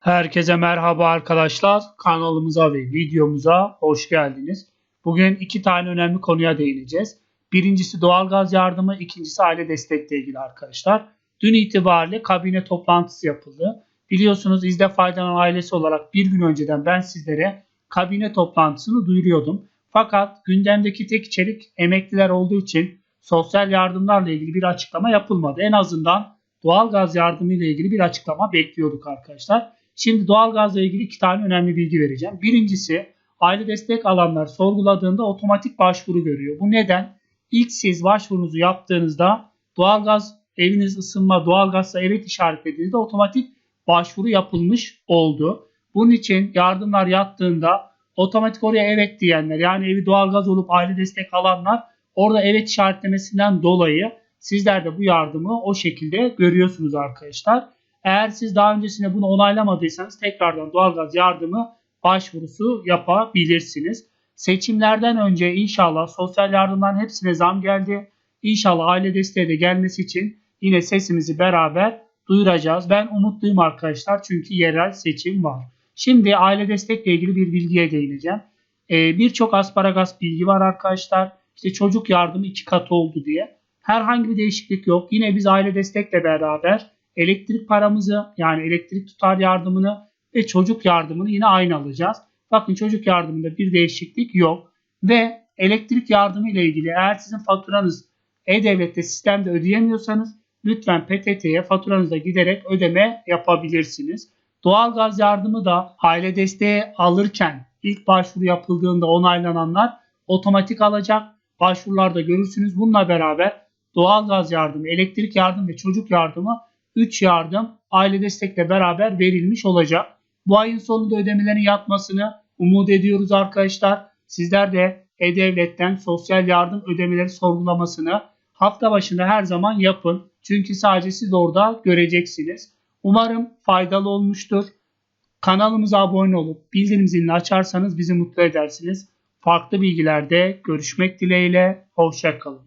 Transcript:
Herkese merhaba arkadaşlar. Kanalımıza ve videomuza hoş geldiniz. Bugün iki tane önemli konuya değineceğiz. Birincisi doğalgaz yardımı, ikincisi aile destekle ilgili arkadaşlar. Dün itibariyle kabine toplantısı yapıldı. Biliyorsunuz izle faydalan ailesi olarak bir gün önceden ben sizlere kabine toplantısını duyuruyordum. Fakat gündemdeki tek içerik emekliler olduğu için sosyal yardımlarla ilgili bir açıklama yapılmadı. En azından doğalgaz yardımı ile ilgili bir açıklama bekliyorduk arkadaşlar. Şimdi doğalgazla ilgili iki tane önemli bilgi vereceğim. Birincisi aile destek alanlar sorguladığında otomatik başvuru görüyor. Bu neden? İlk siz başvurunuzu yaptığınızda doğalgaz eviniz ısınma doğalgazla evet işaretlediğinizde otomatik başvuru yapılmış oldu. Bunun için yardımlar yattığında otomatik oraya evet diyenler yani evi doğalgaz olup aile destek alanlar orada evet işaretlemesinden dolayı sizler de bu yardımı o şekilde görüyorsunuz arkadaşlar. Eğer siz daha öncesinde bunu onaylamadıysanız tekrardan doğalgaz yardımı başvurusu yapabilirsiniz. Seçimlerden önce inşallah sosyal yardımların hepsine zam geldi. İnşallah aile desteği de gelmesi için yine sesimizi beraber duyuracağız. Ben umutluyum arkadaşlar çünkü yerel seçim var. Şimdi aile destekle ilgili bir bilgiye değineceğim. Ee, Birçok asparagas bilgi var arkadaşlar. İşte çocuk yardımı iki katı oldu diye. Herhangi bir değişiklik yok. Yine biz aile destekle beraber elektrik paramızı yani elektrik tutar yardımını ve çocuk yardımını yine aynı alacağız. Bakın çocuk yardımında bir değişiklik yok. Ve elektrik yardımı ile ilgili eğer sizin faturanız E-Devlet'te sistemde ödeyemiyorsanız lütfen PTT'ye faturanızda giderek ödeme yapabilirsiniz. Doğalgaz yardımı da aile desteği alırken ilk başvuru yapıldığında onaylananlar otomatik alacak. Başvurularda görürsünüz. Bununla beraber doğalgaz yardımı, elektrik yardımı ve çocuk yardımı 3 yardım aile destekle beraber verilmiş olacak. Bu ayın sonunda ödemelerin yatmasını umut ediyoruz arkadaşlar. Sizler de E-Devlet'ten sosyal yardım ödemeleri sorgulamasını hafta başında her zaman yapın. Çünkü sadece siz orada göreceksiniz. Umarım faydalı olmuştur. Kanalımıza abone olup bildirim zilini açarsanız bizi mutlu edersiniz. Farklı bilgilerde görüşmek dileğiyle. Hoşçakalın.